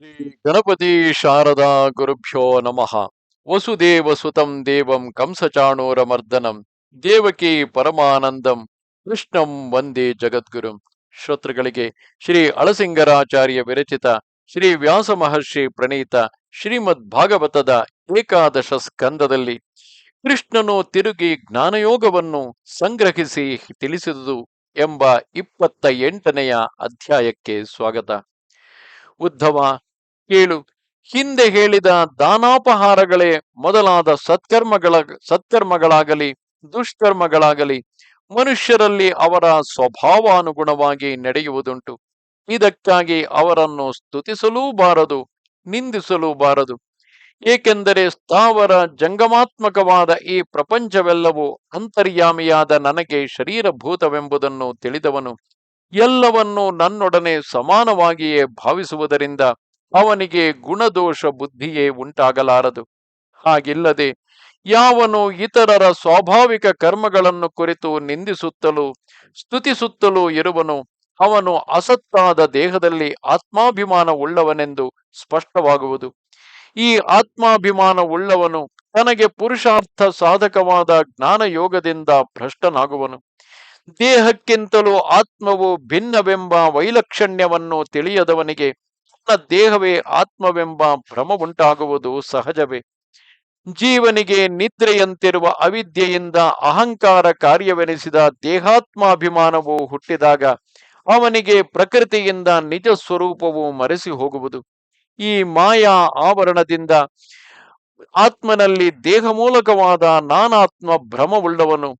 ಶ್ರೀ ಗಣಪತಿ ಶಾರದಾ ಗುರುಭ್ಯೋ ನಮಃ. ವಸುದೇವ ಸುತಂ ದೇವಂ ಕಂಸಚಾಣೂರಮರ್ದನಂ. ದೇವಕಿ ಪರಮಾನಂದಂ. ಕೃಷ್ಣಂ ವಂದೇ ಜಗದ್ಗುರುಂ. ಶ್ರೋತೃಗಳಿಗೆ ಶ್ರೀ ಅಳಸಿಂಗರಾಚಾರ್ಯ ವಿರಚಿತ ಶ್ರೀ ವ್ಯಾಸ ಮಹರ್ಷಿ ಪ್ರಣೀತ ಶ್ರೀಮದ್ ಭಾಗವತದ ಏಕಾದಶ ಸ್ಕಂದದಲ್ಲಿ ಕೃಷ್ಣನು ತಿರುಗಿ ಜ್ಞಾನಯೋಗವನ್ನು ಸಂಗ್ರಹಿಸಿ ತಿಳಿಸಿದುದು ಎಂಬ ಇಪ್ಪತ್ತ ಎಂಟನೆಯ ಅಧ್ಯಾಯಕ್ಕೆ ಸ್ವಾಗತ. ಉದ್ಧವ ಕೇಳು. ಹಿಂದೆ ಹೇಳಿದ ದಾನಾಪಹಾರಗಳೇ ಮೊದಲಾದ ಸತ್ಕರ್ಮಗಳ, ಸತ್ಕರ್ಮಗಳಾಗಲಿ, ದುಷ್ಕರ್ಮಗಳಾಗಲಿ, ಮನುಷ್ಯರಲ್ಲಿ ಅವರ ಸ್ವಭಾವಾನುಗುಣವಾಗಿ ನಡೆಯುವುದುಂಟು. ಇದಕ್ಕಾಗಿ ಅವರನ್ನು ಸ್ತುತಿಸಲೂ ಬಾರದು ನಿಂದಿಸಲೂ ಬಾರದು ಏಕೆಂದರೆ ಸ್ಥಾವರ ಜಂಗಮಾತ್ಮಕವಾದ ಈ ಪ್ರಪಂಚವೆಲ್ಲವೂ ಅಂತರ್ಯಾಮಿಯಾದ ನನಗೆ ಶರೀರಭೂತವೆಂಬುದನ್ನು ತಿಳಿದವನು. ಎಲ್ಲವನ್ನೂ ನನ್ನೊಡನೆ ಸಮಾನವಾಗಿಯೇ ಭಾವಿಸುವುದರಿಂದ ಅವನಿಗೆ ಗುಣದೋಷ ಬುದ್ಧಿಯೇ ಉಂಟಾಗಲಾರದು. ಹಾಗಿಲ್ಲದೆ ಯಾವನು ಇತರರ ಸ್ವಾಭಾವಿಕ ಕರ್ಮಗಳನ್ನು ಕುರಿತು ನಿಂದಿಸುತ್ತಲೂ ಸ್ತುತಿಸುತ್ತಲೂ ಇರುವನು, ಅವನು ಅಸತ್ತಾದ ದೇಹದಲ್ಲಿ ಆತ್ಮಾಭಿಮಾನ ಉಳ್ಳವನೆಂದು ಸ್ಪಷ್ಟವಾಗುವುದು. ಈ ಆತ್ಮಾಭಿಮಾನ ಉಳ್ಳವನು ತನಗೆ ಪುರುಷಾರ್ಥ ಸಾಧಕವಾದ ಜ್ಞಾನಯೋಗದಿಂದ ಭ್ರಷ್ಟನಾಗುವನು. ದೇಹಕ್ಕಿಂತಲೂ ಆತ್ಮವು ಭಿನ್ನವೆಂಬ ವೈಲಕ್ಷಣ್ಯವನ್ನು ತಿಳಿಯದವನಿಗೆ ತನ್ನ ದೇಹವೇ ಆತ್ಮವೆಂಬ ಭ್ರಮ ಉಂಟಾಗುವುದು ಸಹಜವೇ. ಜೀವನಿಗೆ ನಿದ್ರೆಯಂತಿರುವ ಅವಿದ್ಯೆಯಿಂದ ಅಹಂಕಾರ ಕಾರ್ಯವೆನಿಸಿದ ದೇಹಾತ್ಮಾಭಿಮಾನವು ಹುಟ್ಟಿದಾಗ ಅವನಿಗೆ ಪ್ರಕೃತಿಯಿಂದ ನಿಜ ಸ್ವರೂಪವು ಮರೆಸಿ ಹೋಗುವುದು. ಈ ಮಾಯಾ ಆವರಣದಿಂದ ಆತ್ಮನಲ್ಲಿ ದೇಹ ಮೂಲಕವಾದ ನಾನಾತ್ಮ ಭ್ರಮವುಳ್ಳವನು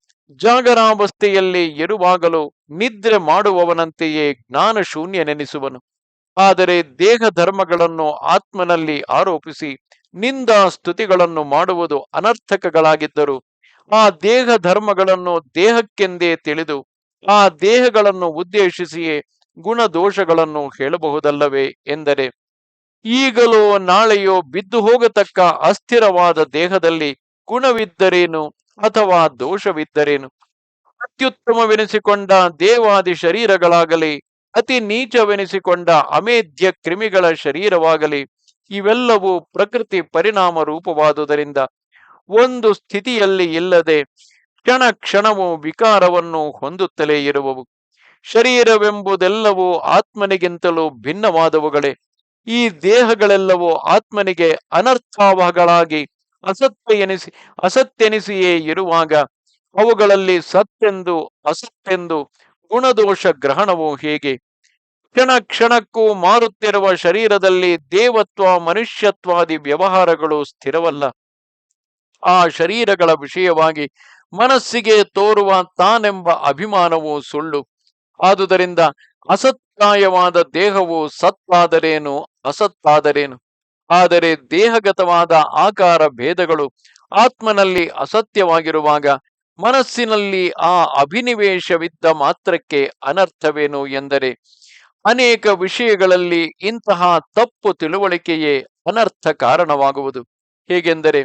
ಜಾಗರಾವಸ್ಥೆಯಲ್ಲಿ ಇರುವಾಗಲೂ ನಿದ್ರೆ ಮಾಡುವವನಂತೆಯೇ ಜ್ಞಾನ ಶೂನ್ಯನೆನಿಸುವನು ಆದರೆ ದೇಹ ಧರ್ಮಗಳನ್ನು ಆತ್ಮನಲ್ಲಿ ಆರೋಪಿಸಿ ನಿಂದ ಸ್ತುತಿಗಳನ್ನು ಮಾಡುವುದು ಅನರ್ಥಕಗಳಾಗಿದ್ದರು. ಆ ದೇಹ ಧರ್ಮಗಳನ್ನು ದೇಹಕ್ಕೆಂದೇ ತಿಳಿದು ಆ ದೇಹಗಳನ್ನು ಉದ್ದೇಶಿಸಿಯೇ ಗುಣದೋಷಗಳನ್ನು ಹೇಳಬಹುದಲ್ಲವೇ ಎಂದರೆ, ಈಗಲೋ ನಾಳೆಯೋ ಬಿದ್ದು ಹೋಗತಕ್ಕ ಅಸ್ಥಿರವಾದ ದೇಹದಲ್ಲಿ ಗುಣವಿದ್ದರೇನು ಅಥವಾ ದೋಷವಿದ್ದರೇನು? ಅತ್ಯುತ್ತಮವೆನಿಸಿಕೊಂಡ ದೇವಾದಿ ಶರೀರಗಳಾಗಲಿ ಅತಿ ನೀಚವೆನಿಸಿಕೊಂಡ ಅಮೇಧ್ಯ ಕ್ರಿಮಿಗಳ ಶರೀರವಾಗಲಿ, ಇವೆಲ್ಲವೂ ಪ್ರಕೃತಿ ಪರಿಣಾಮ ರೂಪವಾದುದರಿಂದ ಒಂದು ಸ್ಥಿತಿಯಲ್ಲಿ ಇಲ್ಲದೆ ಕ್ಷಣ ಕ್ಷಣವು ವಿಕಾರವನ್ನು ಹೊಂದುತ್ತಲೇ ಇರುವವು. ಶರೀರವೆಂಬುದೆಲ್ಲವೂ ಆತ್ಮನಿಗಿಂತಲೂ ಭಿನ್ನವಾದವುಗಳೇ. ಈ ದೇಹಗಳೆಲ್ಲವೂ ಆತ್ಮನಿಗೆ ಅನರ್ಥಾವಹಗಳಾಗಿ ಅಸತ್ಯ ಎನಿಸಿ ಅಸತ್ಯೆನಿಸಿಯೇ ಇರುವಾಗ ಅವುಗಳಲ್ಲಿ ಸತ್ತೆಂದು, ಅಸತ್ತೆಂದು ಗುಣದೋಷ ಗ್ರಹಣವು ಹೇಗೆ? ಕ್ಷಣ ಕ್ಷಣಕ್ಕೂ ಮಾರುತ್ತಿರುವ ಶರೀರದಲ್ಲಿ ದೇವತ್ವ, ಮನುಷ್ಯತ್ವಾದಿ ವ್ಯವಹಾರಗಳು ಸ್ಥಿರವಲ್ಲ. ಆ ಶರೀರಗಳ ವಿಷಯವಾಗಿ ಮನಸ್ಸಿಗೆ ತೋರುವ ತಾನೆಂಬ ಅಭಿಮಾನವು ಸುಳ್ಳು. ಆದುದರಿಂದ ಅಸತ್ಕಾಯವಾದ ದೇಹವು ಸತ್ವಾದರೇನು ಅಸತ್ತಾದರೇನು? ಆದರೆ ದೇಹಗತವಾದ ಆಕಾರ ಭೇದಗಳು ಆತ್ಮನಲ್ಲಿ ಅಸತ್ಯವಾಗಿರುವಾಗ ಮನಸ್ಸಿನಲ್ಲಿ ಆ ಅಭಿನಿವೇಶವಿದ್ದ ಮಾತ್ರಕ್ಕೆ ಅನರ್ಥವೇನು ಎಂದರೆ ಅನೇಕ ವಿಷಯಗಳಲ್ಲಿ ಇಂತಹ ತಪ್ಪು ತಿಳುವಳಿಕೆಯೇ ಅನರ್ಥ ಕಾರಣವಾಗುವುದು. ಹೇಗೆಂದರೆ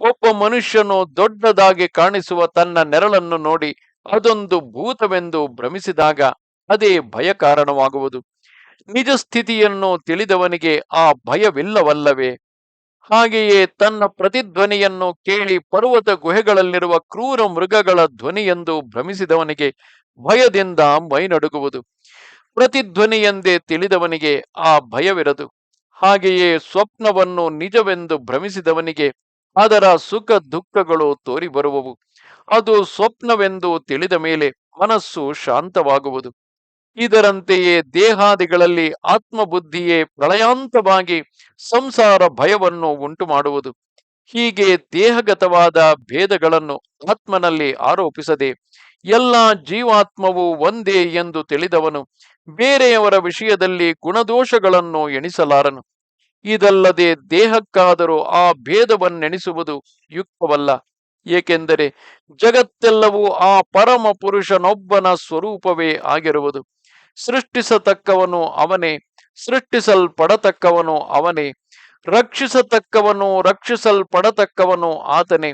ಒಬ್ಬ ಮನುಷ್ಯನು ದೊಡ್ಡದಾಗಿ ಕಾಣಿಸುವ ತನ್ನ ನೆರಳನ್ನು ನೋಡಿ ಅದೊಂದು ಭೂತವೆಂದು ಭ್ರಮಿಸಿದಾಗ ಅದೇ ಭಯ ಕಾರಣವಾಗುವುದು. ನಿಜ ಸ್ಥಿತಿಯನ್ನು ತಿಳಿದವನಿಗೆ ಆ ಭಯವಿಲ್ಲವಲ್ಲವೇ? ಹಾಗೆಯೇ ತನ್ನ ಪ್ರತಿಧ್ವನಿಯನ್ನು ಕೇಳಿ ಪರ್ವತ ಗುಹೆಗಳಲ್ಲಿರುವ ಕ್ರೂರ ಮೃಗಗಳ ಧ್ವನಿಯೆಂದು ಭ್ರಮಿಸಿದವನಿಗೆ ಭಯದಿಂದ ಮೈನಡುಗುವುದು. ಪ್ರತಿಧ್ವನಿಯೆಂದೇ ತಿಳಿದವನಿಗೆ ಆ ಭಯವಿರದು. ಹಾಗೆಯೇ ಸ್ವಪ್ನವನ್ನು ನಿಜವೆಂದು ಭ್ರಮಿಸಿದವನಿಗೆ ಅದರ ಸುಖ ದುಃಖಗಳು ತೋರಿ ಬರುವವು ಅದು ಸ್ವಪ್ನವೆಂದು ತಿಳಿದ ಮೇಲೆ ಮನಸ್ಸು ಶಾಂತವಾಗುವುದು. ಇದರಂತೆಯೇ ದೇಹಾದಿಗಳಲ್ಲಿ ಆತ್ಮಬುದ್ಧಿಯೇ ಪ್ರಳಯಾಂತವಾಗಿ ಸಂಸಾರ ಭಯವನ್ನು ಉಂಟು ಮಾಡುವುದು ಹೀಗೆ ದೇಹಗತವಾದ ಭೇದಗಳನ್ನು ಆತ್ಮನಲ್ಲಿ ಆರೋಪಿಸದೆ ಎಲ್ಲ ಜೀವಾತ್ಮವು ಒಂದೇ ಎಂದು ತಿಳಿದವನು ಬೇರೆಯವರ ವಿಷಯದಲ್ಲಿ ಗುಣದೋಷಗಳನ್ನು ಎಣಿಸಲಾರನು. ಇದಲ್ಲದೆ ದೇಹಕ್ಕಾದರೂ ಆ ಭೇದವನ್ನೆಣಿಸುವುದು ಯುಕ್ತವಲ್ಲ. ಏಕೆಂದರೆ ಜಗತ್ತೆಲ್ಲವೂ ಆ ಪರಮ ಪುರುಷನೊಬ್ಬನ ಸ್ವರೂಪವೇ ಆಗಿರುವುದು. ಸೃಷ್ಟಿಸತಕ್ಕವನು ಅವನೇ, ಸೃಷ್ಟಿಸಲ್ಪಡತಕ್ಕವನು ಅವನೇ, ರಕ್ಷಿಸತಕ್ಕವನು ರಕ್ಷಿಸಲ್ಪಡತಕ್ಕವನು ಆತನೇ.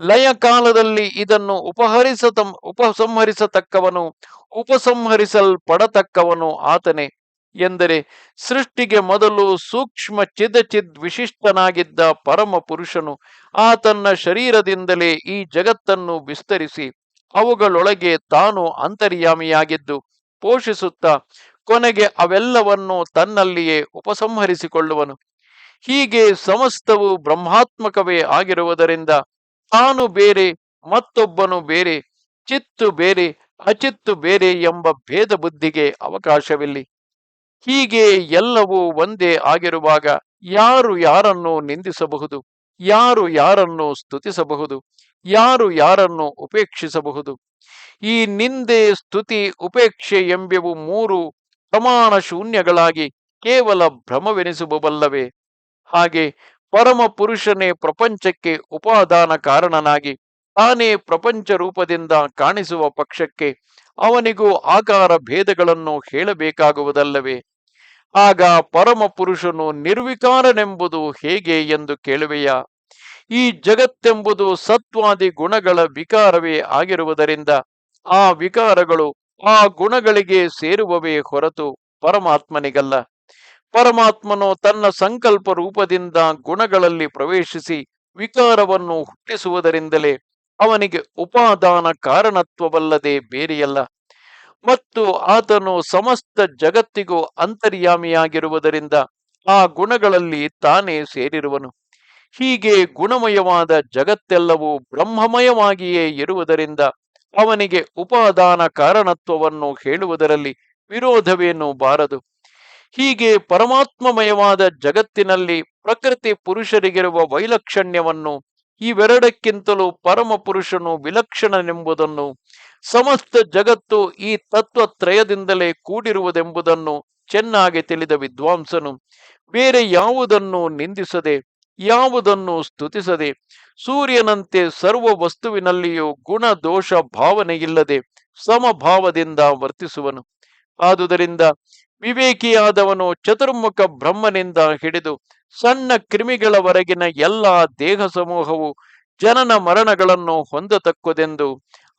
ಲಯ ಕಾಲದಲ್ಲಿ ಇದನ್ನು ಉಪಹರಿಸತ, ಉಪಸಂಹರಿಸತಕ್ಕವನು, ಉಪಸಂಹರಿಸಲ್ಪಡತಕ್ಕವನು ಆತನೇ ಎಂದರೆ ಸೃಷ್ಟಿಗೆ ಮೊದಲು ಸೂಕ್ಷ್ಮ ಚಿದಚಿದ್ ವಿಶಿಷ್ಟನಾಗಿದ್ದ ಪರಮ ಪುರುಷನು ಆತನ್ನ ಶರೀರದಿಂದಲೇ ಈ ಜಗತ್ತನ್ನು ವಿಸ್ತರಿಸಿ, ಅವುಗಳೊಳಗೆ ತಾನು ಅಂತರ್ಯಾಮಿಯಾಗಿದ್ದು ಪೋಷಿಸುತ್ತಾ ಕೊನೆಗೆ ಅವೆಲ್ಲವನ್ನು ತನ್ನಲ್ಲಿಯೇ ಉಪಸಂಹರಿಸಿಕೊಳ್ಳುವನು. ಹೀಗೆ ಸಮಸ್ತವು ಬ್ರಹ್ಮಾತ್ಮಕವೇ ಆಗಿರುವುದರಿಂದ ತಾನು ಬೇರೆ, ಮತ್ತೊಬ್ಬನು ಬೇರೆ, ಚಿತ್ತು ಬೇರೆ, ಅಚಿತ್ತು ಬೇರೆ ಎಂಬ ಭೇದ ಬುದ್ಧಿಗೆ ಅವಕಾಶವಿಲ್ಲಿ. ಹೀಗೆ ಎಲ್ಲವೂ ಒಂದೇ ಆಗಿರುವಾಗ ಯಾರು ಯಾರನ್ನು ನಿಂದಿಸಬಹುದು? ಯಾರು ಯಾರನ್ನು ಸ್ತುತಿಸಬಹುದು? ಯಾರು ಯಾರನ್ನು ಉಪೇಕ್ಷಿಸಬಹುದು? ಈ ನಿಂದೆ ಸ್ತುತಿ ಉಪೇಕ್ಷೆ ಎಂಬೆವು ಮೂರು ಪ್ರಮಾಣ ಶೂನ್ಯಗಳಾಗಿ ಕೇವಲ ಭ್ರಮವೆನಿಸುವವಲ್ಲವೇ? ಹಾಗೆ ಪರಮ ಪುರುಷನೇ ಪ್ರಪಂಚಕ್ಕೆ ಉಪಾದಾನ ಕಾರಣನಾಗಿ ತಾನೇ ಪ್ರಪಂಚ ರೂಪದಿಂದ ಕಾಣಿಸುವ ಪಕ್ಷಕ್ಕೆ ಅವನಿಗೂ ಆಕಾರ ಭೇದಗಳನ್ನು ಹೇಳಬೇಕಾಗುವುದಲ್ಲವೇ? ಆಗ ಪರಮ ಪುರುಷನು ನಿರ್ವಿಕಾರನೆಂಬುದು ಹೇಗೆ ಎಂದು ಕೇಳುವೆಯ? ಈ ಜಗತ್ತೆಂಬುದು ಸತ್ವಾದಿ ಗುಣಗಳ ವಿಕಾರವೇ ಆಗಿರುವುದರಿಂದ ಆ ವಿಕಾರಗಳು ಆ ಗುಣಗಳಿಗೆ ಸೇರುವವೇ ಹೊರತು ಪರಮಾತ್ಮನಿಗಲ್ಲ. ಪರಮಾತ್ಮನು ತನ್ನ ಸಂಕಲ್ಪ ರೂಪದಿಂದ ಗುಣಗಳಲ್ಲಿ ಪ್ರವೇಶಿಸಿ ವಿಕಾರವನ್ನು ಹುಟ್ಟಿಸುವುದರಿಂದಲೇ ಅವನಿಗೆ ಉಪಾದಾನ ಕಾರಣತ್ವವಲ್ಲದೆ ಬೇರೆಯಲ್ಲ. ಮತ್ತು ಆತನು ಸಮಸ್ತ ಜಗತ್ತಿಗೂ ಅಂತರ್ಯಾಮಿಯಾಗಿರುವುದರಿಂದ ಆ ಗುಣಗಳಲ್ಲಿ ತಾನೇ ಸೇರಿರುವನು. ಹೀಗೆ ಗುಣಮಯವಾದ ಜಗತ್ತೆಲ್ಲವೂ ಬ್ರಹ್ಮಮಯವಾಗಿಯೇ ಇರುವುದರಿಂದ ಅವನಿಗೆ ಉಪಾದಾನ ಕಾರಣತ್ವವನ್ನು ಹೇಳುವುದರಲ್ಲಿ ವಿರೋಧವೇನು ಬಾರದು. ಹೀಗೆ ಪರಮಾತ್ಮಮಯವಾದ ಜಗತ್ತಿನಲ್ಲಿ ಪ್ರಕೃತಿ ಪುರುಷರಿಗಿರುವ ವೈಲಕ್ಷಣ್ಯವನ್ನು ಇವೆರಡಕ್ಕಿಂತಲೂ ಪರಮ ಪುರುಷನು ವಿಲಕ್ಷಣನೆಂಬುದನ್ನು, ಸಮಸ್ತ ಜಗತ್ತು ಈ ತತ್ವತ್ರಯದಿಂದಲೇ ಕೂಡಿರುವುದೆಂಬುದನ್ನು ಚೆನ್ನಾಗಿ ತಿಳಿದ ವಿದ್ವಾಂಸನು, ಬೇರೆ ಯಾವುದನ್ನು ನಿಂದಿಸದೆ ಯಾವುದನ್ನು ಸ್ತುತಿಸದೆ ಸೂರ್ಯನಂತೆ ಸರ್ವ ವಸ್ತುವಿನಲ್ಲಿಯೂ ಗುಣ, ದೋಷ ಭಾವನೆಯಿಲ್ಲದೆ ಸಮಭಾವದಿಂದ ವರ್ತಿಸುವನು. ಆದುದರಿಂದ ವಿವೇಕಿಯಾದವನು ಚತುರ್ಮುಖ ಬ್ರಹ್ಮನಿಂದ ಹಿಡಿದು ಸಣ್ಣ ಕ್ರಿಮಿಗಳವರೆಗಿನ ಎಲ್ಲ ದೇಹ ಸಮೂಹವು ಜನನ ಮರಣಗಳನ್ನು ಹೊಂದತಕ್ಕುದೆಂದು,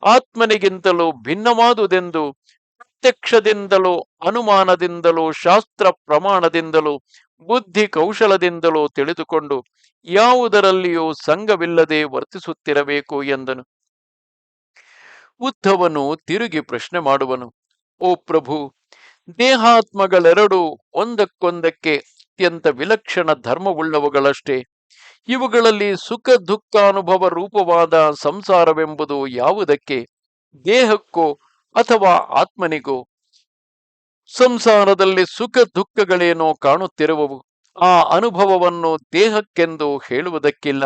ಆತ್ಮನಿಗಿಂತಲೂ ಭಿನ್ನವಾದುದೆಂದು, ಪ್ರತ್ಯಕ್ಷದಿಂದಲೂ, ಅನುಮಾನದಿಂದಲೂ, ಶಾಸ್ತ್ರ ಪ್ರಮಾಣದಿಂದಲೂ ಬುದ್ಧಿ ಕೌಶಲದಿಂದಲೂ ತಿಳಿದುಕೊಂಡು ಯಾವುದರಲ್ಲಿಯೂ ಸಂಘವಿಲ್ಲದೆ ವರ್ತಿಸುತ್ತಿರಬೇಕು ಎಂದನು. ಉದ್ಧವನು ತಿರುಗಿ ಪ್ರಶ್ನೆ ಮಾಡುವನು, ಓ ಪ್ರಭು, ದೇಹಾತ್ಮಗಳೆರಡು ಒಂದಕ್ಕೊಂದಕ್ಕೆ ಅತ್ಯಂತ ವಿಲಕ್ಷಣ ಧರ್ಮವುಳ್ಳವುಗಳಷ್ಟೇ. ಇವುಗಳಲ್ಲಿ ಸುಖ ದುಃಖಾನುಭವ ರೂಪವಾದ ಸಂಸಾರವೆಂಬುದು ಯಾವುದಕ್ಕೆ ದೇಹಕ್ಕೋ ಅಥವಾ ಆತ್ಮನಿಗೋ? ಸಂಸಾರದಲ್ಲಿ ಸುಖ ದುಃಖಗಳೇನೋ ಕಾಣುತ್ತಿರುವವು, ಆ ಅನುಭವವನ್ನು ದೇಹಕ್ಕೆಂದು ಹೇಳುವುದಕ್ಕಿಲ್ಲ,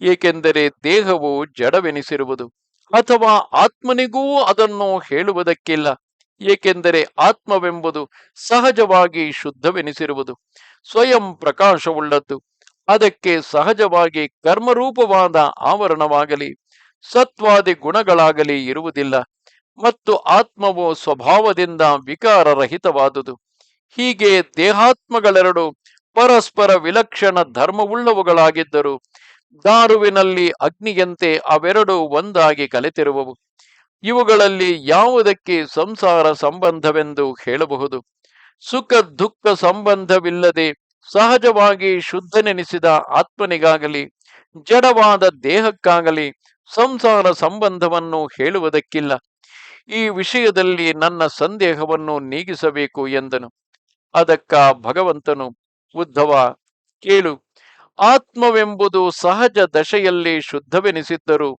ಏಕೆಂದರೆ ದೇಹವು ಜಡವೆನಿಸಿರುವುದು, ಅಥವಾ ಆತ್ಮನಿಗೂ ಅದನ್ನು ಹೇಳುವುದಕ್ಕಿಲ್ಲ, ಏಕೆಂದರೆ ಆತ್ಮವೆಂಬುದು ಸಹಜವಾಗಿ ಶುದ್ಧವೆನಿಸಿರುವುದು, ಸ್ವಯಂ ಪ್ರಕಾಶವುಳ್ಳದ್ದು, ಅದಕ್ಕೆ ಸಹಜವಾಗಿ ಕರ್ಮರೂಪವಾದ ಆವರಣವಾಗಲಿ, ಸತ್ವಾದಿ ಗುಣಗಳಾಗಲಿ ಇರುವುದಿಲ್ಲ. ಮತ್ತು ಆತ್ಮವು ಸ್ವಭಾವದಿಂದ ವಿಕಾರರಹಿತವಾದುದು. ಹೀಗೆ ದೇಹಾತ್ಮಗಳೆರಡು ಪರಸ್ಪರ ವಿಲಕ್ಷಣ ಧರ್ಮವುಳ್ಳವುಗಳಾಗಿದ್ದರು, ದಾರುವಿನಲ್ಲಿ ಅಗ್ನಿಯಂತೆ ಅವೆರಡು ಒಂದಾಗಿ ಕಲಿತಿರುವವು. ಇವುಗಳಲ್ಲಿ ಯಾವುದಕ್ಕೆ ಸಂಸಾರ ಸಂಬಂಧವೆಂದು ಹೇಳಬಹುದು? ಸುಖ ದುಃಖ ಸಂಬಂಧವಿಲ್ಲದೆ ಸಹಜವಾಗಿ ಶುದ್ಧನೆನಿಸಿದ ಆತ್ಮನಿಗಾಗಲಿ, ಜಡವಾದ ದೇಹಕ್ಕಾಗಲಿ ಸಂಸಾರ ಸಂಬಂಧವನ್ನು ಹೇಳುವುದಕ್ಕಿಲ್ಲ. ಈ ವಿಷಯದಲ್ಲಿ ನನ್ನ ಸಂದೇಹವನ್ನು ನೀಗಿಸಬೇಕು ಎಂದನು. ಅದಕ್ಕ ಭಗವಂತನು ಉದ್ಧವ ಕೇಳು, ಆತ್ಮವೆಂಬುದು ಸಹಜ ದಶೆಯಲ್ಲಿ ಶುದ್ಧವೆನಿಸಿದ್ದರೂ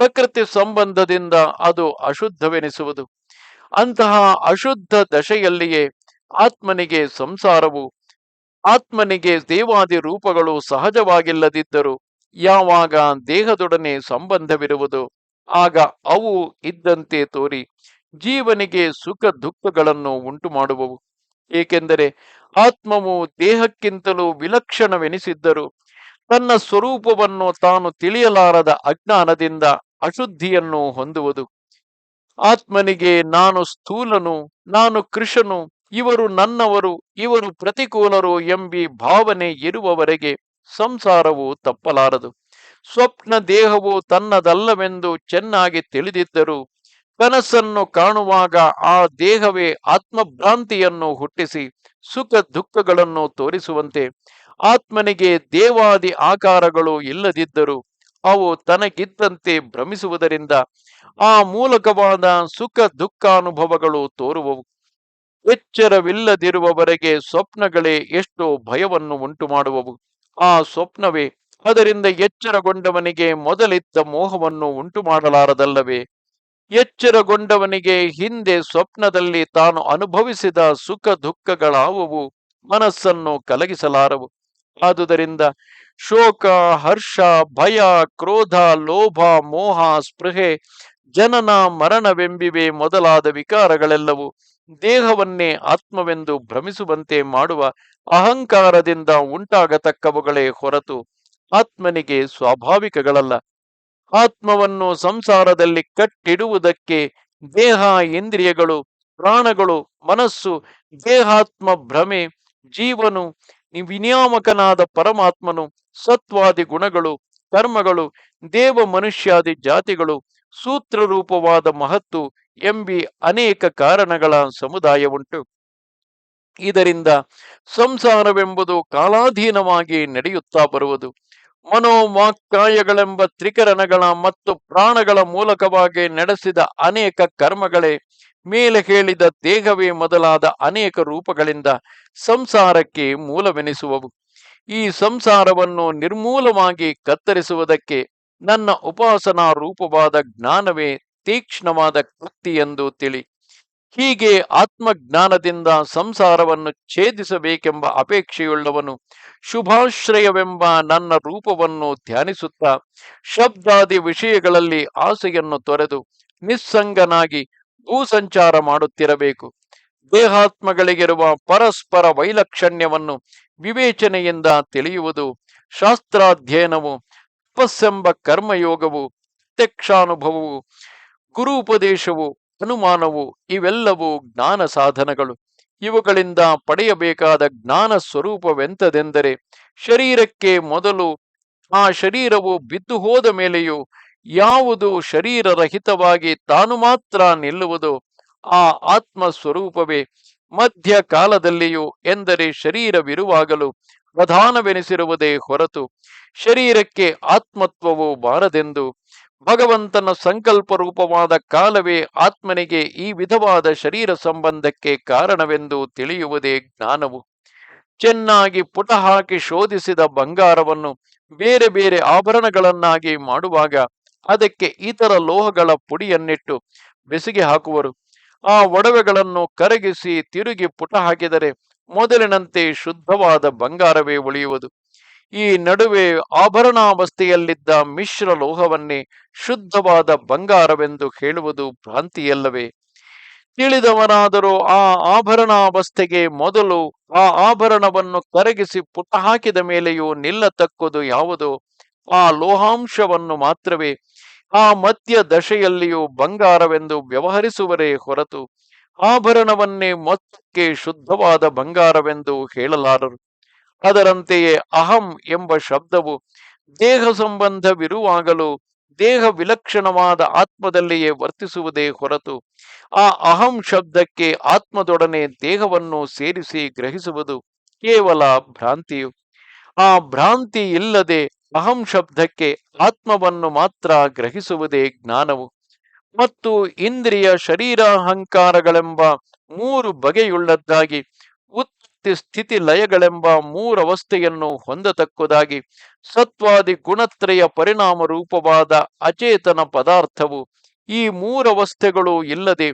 ಪ್ರಕೃತಿ ಸಂಬಂಧದಿಂದ ಅದು ಅಶುದ್ಧವೆನಿಸುವುದು. ಅಂತಹ ಅಶುದ್ಧ ದಶೆಯಲ್ಲಿಯೇ ಆತ್ಮನಿಗೆ ಸಂಸಾರವು, ಆತ್ಮನಿಗೆ ದೇವಾದಿ ರೂಪಗಳು ಸಹಜವಾಗಿಲ್ಲದಿದ್ದರೂ ಯಾವಾಗ ದೇಹದೊಡನೆ ಸಂಬಂಧವಿರುವುದು? ಆಗ ಅವು ಇದ್ದಂತೆ ತೋರಿ ಜೀವನಿಗೆ ಸುಖ ದುಃಖಗಳನ್ನು ಉಂಟು ಮಾಡುವವು ಏಕೆಂದರೆ ಆತ್ಮವು ದೇಹಕ್ಕಿಂತಲೂ ವಿಲಕ್ಷಣವೆನಿಸಿದ್ದರೂ. ತನ್ನ ಸ್ವರೂಪವನ್ನು ತಾನು ತಿಳಿಯಲಾರದ ಅಜ್ಞಾನದಿಂದ ಅಶುದ್ಧಿಯನ್ನು ಹೊಂದುವುದು. ಆತ್ಮನಿಗೆ ನಾನು ಸ್ಥೂಲನು, ನಾನು ಕೃಷನು, ಇವರು ನನ್ನವರು, ಇವರು ಪ್ರತಿಕೂಲರು ಎಂಬಿ ಭಾವನೆ ಇರುವವರೆಗೆ ಸಂಸಾರವು ತಪ್ಪಲಾರದು. ಸ್ವಪ್ನ ದೇಹವು ತನ್ನದಲ್ಲವೆಂದು ಚೆನ್ನಾಗಿ ತಿಳಿದಿದ್ದರು ಕನಸನ್ನು ಕಾಣುವಾಗ ಆ ದೇಹವೇ ಆತ್ಮಭ್ರಾಂತಿಯನ್ನು ಹುಟ್ಟಿಸಿ ಸುಖ ದುಃಖಗಳನ್ನು ತೋರಿಸುವಂತೆ. ಆತ್ಮನಿಗೆ ದೇವಾದಿ ಆಕಾರಗಳು ಇಲ್ಲದಿದ್ದರು ಅವು ತನಗಿದ್ದಂತೆ ಭ್ರಮಿಸುವುದರಿಂದ ಆ ಮೂಲಕವಾದ ಸುಖ ದುಃಖಾನುಭವಗಳು ತೋರುವವು. ಎಚ್ಚರವಿಲ್ಲದಿರುವವರೆಗೆ ಸ್ವಪ್ನಗಳೇ ಎಷ್ಟೋ ಭಯವನ್ನು ಉಂಟು ಮಾಡುವವು ಆ ಸ್ವಪ್ನವೇ ಅದರಿಂದ ಎಚ್ಚರಗೊಂಡವನಿಗೆ ಮೊದಲಿದ್ದ ಮೋಹವನ್ನು ಉಂಟು ಮಾಡಲಾರದಲ್ಲವೇ ಎಚ್ಚರಗೊಂಡವನಿಗೆ ಹಿಂದೆ ಸ್ವಪ್ನದಲ್ಲಿ ತಾನು ಅನುಭವಿಸಿದ ಸುಖ ದುಃಖಗಳಾವುವು ಮನಸ್ಸನ್ನು ಕಲಗಿಸಲಾರವು. ಆದುದರಿಂದ ಶೋಕ, ಹರ್ಷ, ಭಯ, ಕ್ರೋಧ, ಲೋಭ, ಮೋಹ, ಸ್ಪೃಹೆ, ಜನನ, ಮರಣವೆಂಬಿವೆ ಮೊದಲಾದ ವಿಕಾರಗಳೆಲ್ಲವೂ ದೇಹವನ್ನೇ ಆತ್ಮವೆಂದು ಭ್ರಮಿಸುವಂತೆ ಮಾಡುವ ಅಹಂಕಾರದಿಂದ ಉಂಟಾಗತಕ್ಕವುಗಳೇ ಹೊರತು ಆತ್ಮನಿಗೆ ಸ್ವಾಭಾವಿಕಗಳಲ್ಲ. ಆತ್ಮವನ್ನು ಸಂಸಾರದಲ್ಲಿ ಕಟ್ಟಿಡುವುದಕ್ಕೆ ದೇಹ, ಇಂದ್ರಿಯಗಳು, ಪ್ರಾಣಗಳು, ಮನಸ್ಸು, ದೇಹಾತ್ಮ, ಭ್ರಮೆ, ಜೀವನು, ವಿನಿಯಾಮಕನಾದ ಪರಮಾತ್ಮನು, ಸತ್ವಾದಿ ಗುಣಗಳು, ಕರ್ಮಗಳು, ದೇವ ಮನುಷ್ಯಾದಿ ಜಾತಿಗಳು ಸೂತ್ರ ರೂಪವಾದ ಮಹತ್ತು ಎಂಬಿ ಅನೇಕ ಕಾರಣಗಳ ಸಮುದಾಯ ಉಂಟು ಇದರಿಂದ ಸಂಸಾರವೆಂಬುದು ಕಾಲಾಧೀನವಾಗಿ ನಡೆಯುತ್ತಾ ಬರುವುದು. ಮನೋವಾಕ್ಕಾಯಗಳೆಂಬ ತ್ರಿಕರಣಗಳ ಮತ್ತು ಪ್ರಾಣಗಳ ಮೂಲಕವಾಗಿ ನಡೆಸಿದ ಅನೇಕ ಕರ್ಮಗಳೇ ಮೇಲೆ ಹೇಳಿದ ದೇಹವೇ ಮೊದಲಾದ ಅನೇಕ ರೂಪಗಳಿಂದ ಸಂಸಾರಕ್ಕೆ ಮೂಲವೆನಿಸುವವು. ಈ ಸಂಸಾರವನ್ನು ನಿರ್ಮೂಲವಾಗಿ ಕತ್ತರಿಸುವುದಕ್ಕೆ ನನ್ನ ಉಪಾಸನಾ ರೂಪವಾದ ಜ್ಞಾನವೇ ತೀಕ್ಷ್ಣವಾದ ಕೃತಿ ಎಂದು ತಿಳಿ. ಹೀಗೆ ಆತ್ಮಜ್ಞಾನದಿಂದ ಸಂಸಾರವನ್ನು ಛೇದಿಸಬೇಕೆಂಬ ಅಪೇಕ್ಷೆಯುಳ್ಳವನು ಶುಭಾಶ್ರಯವೆಂಬ ನನ್ನ ರೂಪವನ್ನು ಧ್ಯಾನಿಸುತ್ತಾ ಶಬ್ದಾದಿ ವಿಷಯಗಳಲ್ಲಿ ಆಸೆಯನ್ನು ತೊರೆದು ನಿಸ್ಸಂಗನಾಗಿ ಭೂಸಂಚಾರ ಮಾಡುತ್ತಿರಬೇಕು. ದೇಹಾತ್ಮಗಳಿಗಿರುವ ಪರಸ್ಪರ ವೈಲಕ್ಷಣ್ಯವನ್ನು ವಿವೇಚನೆಯಿಂದ ತಿಳಿಯುವುದು ಶಾಸ್ತ್ರಾಧ್ಯಯನವು, ತಪಸ್ಸೆಂಬ ಕರ್ಮಯೋಗವು ಪ್ರತ್ಯಕ್ಷಾನುಭವವು ಗುರುಪದೇಶವು ಅನುಮಾನವು ಇವೆಲ್ಲವೂ ಜ್ಞಾನ ಸಾಧನಗಳು. ಇವುಗಳಿಂದ ಪಡೆಯಬೇಕಾದ ಜ್ಞಾನ ಸ್ವರೂಪವೆಂತದೆಂದರೆ ಶರೀರಕ್ಕೆ ಮೊದಲು ಆ ಶರೀರವು ಬಿದ್ದು ಹೋದ ಮೇಲೆಯೂ ಯಾವುದು ಶರೀರರಹಿತವಾಗಿ ತಾನು ಮಾತ್ರ ನಿಲ್ಲುವುದು ಆ ಆತ್ಮ ಸ್ವರೂಪವೇ ಮಧ್ಯ ಕಾಲದಲ್ಲಿಯೂ ಎಂದರೆ ಶರೀರವಿರುವಾಗಲೂ ಪ್ರಧಾನವೆನಿಸಿರುವುದೇ ಹೊರತು. ಶರೀರಕ್ಕೆ ಆತ್ಮತ್ವವು ಬಾರದೆಂದು ಭಗವಂತನ ಸಂಕಲ್ಪ ರೂಪವಾದ ಕಾಲವೇ ಆತ್ಮನಿಗೆ ಈ ವಿಧವಾದ ಶರೀರ ಸಂಬಂಧಕ್ಕೆ ಕಾರಣವೆಂದು ತಿಳಿಯುವುದೇ ಜ್ಞಾನವು. ಚೆನ್ನಾಗಿ ಪುಟ ಹಾಕಿ ಶೋಧಿಸಿದ ಬಂಗಾರವನ್ನು ಬೇರೆ ಬೇರೆ ಆಭರಣಗಳನ್ನಾಗಿ ಮಾಡುವಾಗ ಅದಕ್ಕೆ ಇತರ ಲೋಹಗಳ ಪುಡಿಯನ್ನಿಟ್ಟು ಬೆಸಿಗೆ ಹಾಕುವರು. ಆ ಒಡವೆಗಳನ್ನು ಕರಗಿಸಿ ತಿರುಗಿ ಪುಟ ಹಾಕಿದರೆ ಮೊದಲಿನಂತೆ ಶುದ್ಧವಾದ ಬಂಗಾರವೇ ಉಳಿಯುವುದು. ಈ ನಡುವೆ ಆಭರಣಾವಸ್ಥೆಯಲ್ಲಿದ್ದ ಮಿಶ್ರ ಲೋಹವನ್ನೇ ಶುದ್ಧವಾದ ಬಂಗಾರವೆಂದು ಹೇಳುವುದು ಭ್ರಾಂತಿಯಲ್ಲವೇ? ತಿಳಿದವರಾದರೂ ಆ ಆಭರಣಾವಸ್ಥೆಗೆ ಮೊದಲು ಆ ಆಭರಣವನ್ನು ಕರಗಿಸಿ ಪುಟ ಹಾಕಿದ ಮೇಲೆಯೂ ನಿಲ್ಲತಕ್ಕದು ಯಾವುದು? ಆ ಲೋಹಾಂಶವನ್ನು ಮಾತ್ರವೇ, ಆ ಮಧ್ಯ ದಶೆಯಲ್ಲಿಯೂ ಬಂಗಾರವೆಂದು ವ್ಯವಹರಿಸುವರೇ ಹೊರತು, ಆಭರಣವನ್ನೇ ಮೊತ್ತಕ್ಕೆ ಶುದ್ಧವಾದ ಬಂಗಾರವೆಂದು ಹೇಳಲಾರರು. ಅದರಂತೆಯೇ ಅಹಂ ಎಂಬ ಶಬ್ದವು ದೇಹ ಸಂಬಂಧವಿರುವಾಗಲೂ ದೇಹ ವಿಲಕ್ಷಣವಾದ ಆತ್ಮದಲ್ಲಿಯೇ ವರ್ತಿಸುವುದೇ ಹೊರತು ಆ ಅಹಂ ಶಬ್ದಕ್ಕೆ ಆತ್ಮದೊಡನೆ ದೇಹವನ್ನು ಸೇರಿಸಿ ಗ್ರಹಿಸುವುದು ಕೇವಲ ಭ್ರಾಂತಿಯು. ಆ ಭ್ರಾಂತಿ ಇಲ್ಲದೆ ಅಹಂ ಶಬ್ದಕ್ಕೆ ಆತ್ಮವನ್ನು ಮಾತ್ರ ಗ್ರಹಿಸುವುದೇ ಜ್ಞಾನವು. ಮತ್ತು ಇಂದ್ರಿಯ ಶರೀರಾಹಂಕಾರಗಳೆಂಬ ಮೂರು ಬಗೆಯುಳ್ಳದ್ದಾಗಿ ಉತ್ಪತ್ತಿ ಸ್ಥಿತಿ ಲಯಗಳೆಂಬ ಮೂರವಸ್ಥೆಯನ್ನು ಹೊಂದತಕ್ಕುದಾಗಿ ಸತ್ವಾದಿ ಗುಣತ್ರಯ ಪರಿಣಾಮ ರೂಪವಾದ ಅಚೇತನ ಪದಾರ್ಥವು ಈ ಮೂರವಸ್ಥೆಗಳು ಇಲ್ಲದೆ